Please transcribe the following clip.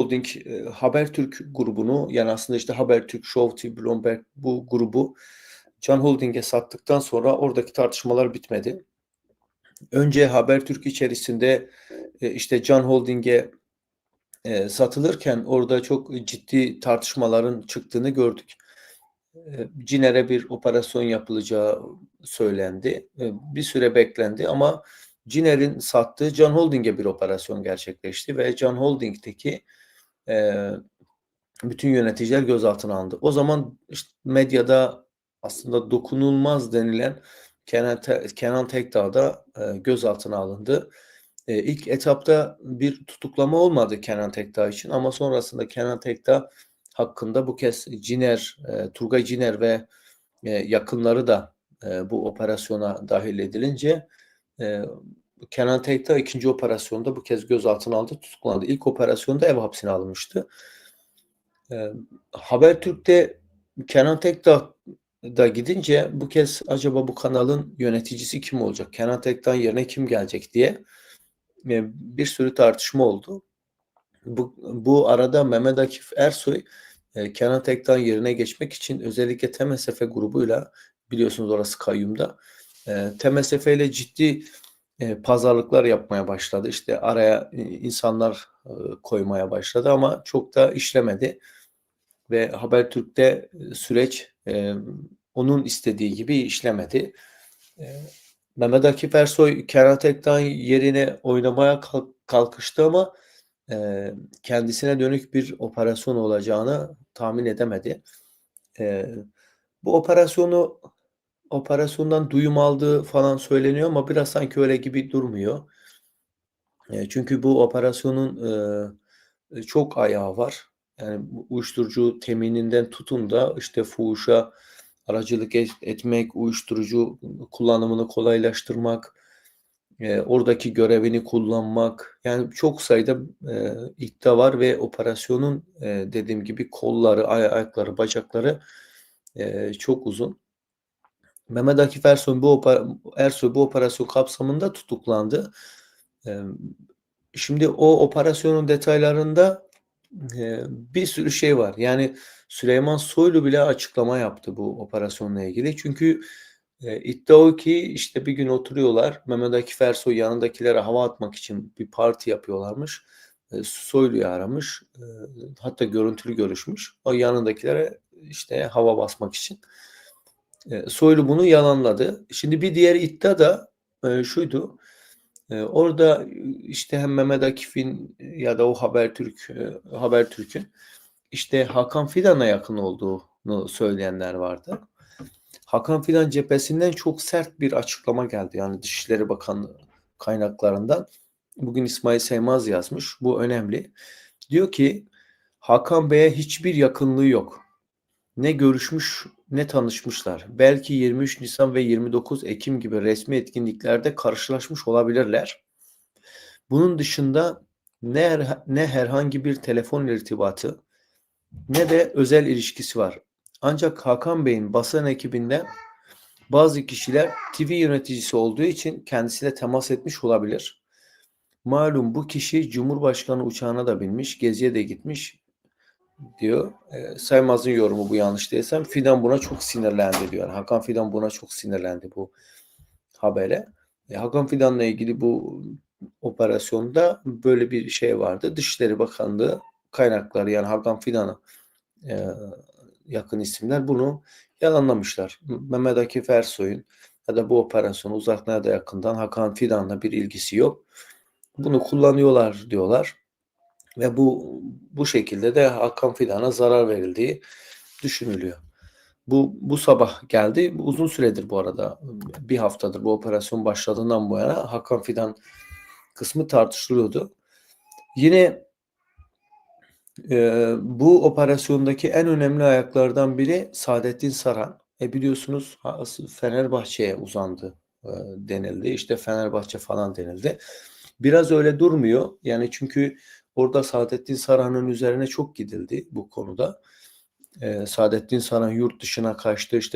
Holding e, Habertürk grubunu yani aslında işte Habertürk, Show TV, Bloomberg bu grubu Can Holding'e sattıktan sonra oradaki tartışmalar bitmedi. Önce Habertürk içerisinde e, işte Can Holding'e e, satılırken orada çok ciddi tartışmaların çıktığını gördük. Ciner'e bir operasyon yapılacağı söylendi. Bir süre beklendi ama Ciner'in sattığı Can Holding'e bir operasyon gerçekleşti ve Can Holding'deki e, bütün yöneticiler gözaltına alındı. O zaman işte medyada aslında dokunulmaz denilen Kenan, Te Kenan Tekdağ da e, gözaltına alındı. E, ilk etapta bir tutuklama olmadı Kenan Tekdağ için ama sonrasında Kenan Tekdağ hakkında bu kez Ciner, e, Turgay Ciner ve e, yakınları da e, bu operasyona dahil edilince e, Kenan Tekdağ ikinci operasyonda bu kez gözaltına aldı, tutuklandı. İlk operasyonda ev hapsine alınmıştı. E, Habertürk'te Kenan Tekdağ da gidince bu kez acaba bu kanalın yöneticisi kim olacak? Kenan Tekdağ yerine kim gelecek diye e, bir sürü tartışma oldu. Bu, bu arada Mehmet Akif Ersoy e, Kenan Tekdağ yerine geçmek için özellikle TMSF grubuyla biliyorsunuz orası kayyumda e, TMSF ile ciddi e, pazarlıklar yapmaya başladı. İşte araya e, insanlar e, koymaya başladı ama çok da işlemedi. Ve Habertürk'te e, süreç e, onun istediği gibi işlemedi. E, Mehmet Akif Ersoy Kenan yerine oynamaya kalkıştı ama e, kendisine dönük bir operasyon olacağını tahmin edemedi. E, bu operasyonu operasyondan duyum aldığı falan söyleniyor ama biraz sanki öyle gibi durmuyor. E, çünkü bu operasyonun e, çok ayağı var. Yani uyuşturucu temininden tutun da işte fuhuşa aracılık et, etmek, uyuşturucu kullanımını kolaylaştırmak, e, oradaki görevini kullanmak. Yani çok sayıda e, iddia var ve operasyonun e, dediğim gibi kolları, ay ayakları, bacakları e, çok uzun. Mehmet Akif Ersoy bu, Ersoy bu operasyon kapsamında tutuklandı. Şimdi o operasyonun detaylarında bir sürü şey var. Yani Süleyman Soylu bile açıklama yaptı bu operasyonla ilgili. Çünkü iddia o ki işte bir gün oturuyorlar. Mehmet Akif Ersoy yanındakilere hava atmak için bir parti yapıyorlarmış. Soylu'yu aramış. Hatta görüntülü görüşmüş. O yanındakilere işte hava basmak için. E, Soylu bunu yalanladı. Şimdi bir diğer iddia da e, şuydu. E, orada işte hem Mehmet Akif'in ya da o Habertürk e, Habertürk'ün işte Hakan Fidan'a yakın olduğunu söyleyenler vardı. Hakan Fidan cephesinden çok sert bir açıklama geldi. Yani Dışişleri Bakanlığı kaynaklarından. Bugün İsmail Seymaz yazmış. Bu önemli. Diyor ki Hakan Bey'e hiçbir yakınlığı yok. Ne görüşmüş ne tanışmışlar. Belki 23 Nisan ve 29 Ekim gibi resmi etkinliklerde karşılaşmış olabilirler. Bunun dışında ne, ne herhangi bir telefon irtibatı ne de özel ilişkisi var. Ancak Hakan Bey'in basın ekibinde bazı kişiler TV yöneticisi olduğu için kendisiyle temas etmiş olabilir. Malum bu kişi Cumhurbaşkanı uçağına da binmiş, geziye de gitmiş diyor. E, Saymaz'ın yorumu bu yanlış değilsem. Fidan buna çok sinirlendi diyor. Yani Hakan Fidan buna çok sinirlendi bu habere. E, Hakan Fidan'la ilgili bu operasyonda böyle bir şey vardı. Dışişleri Bakanlığı kaynakları yani Hakan Fidan'a e, yakın isimler bunu yalanlamışlar. Mehmet Akif Ersoy'un ya da bu operasyonu uzaktan ya da yakından Hakan Fidan'la bir ilgisi yok. Bunu kullanıyorlar diyorlar. Ve bu bu şekilde de Hakan Fidan'a zarar verildiği düşünülüyor. Bu bu sabah geldi. Uzun süredir bu arada. Bir haftadır bu operasyon başladığından bu yana Hakan Fidan kısmı tartışılıyordu. Yine e, bu operasyondaki en önemli ayaklardan biri Saadettin Saran. E biliyorsunuz Fenerbahçe'ye uzandı e, denildi. İşte Fenerbahçe falan denildi. Biraz öyle durmuyor. Yani çünkü orada Saadettin Saran'ın üzerine çok gidildi bu konuda. E, Saadettin Saran yurt dışına kaçtı. İşte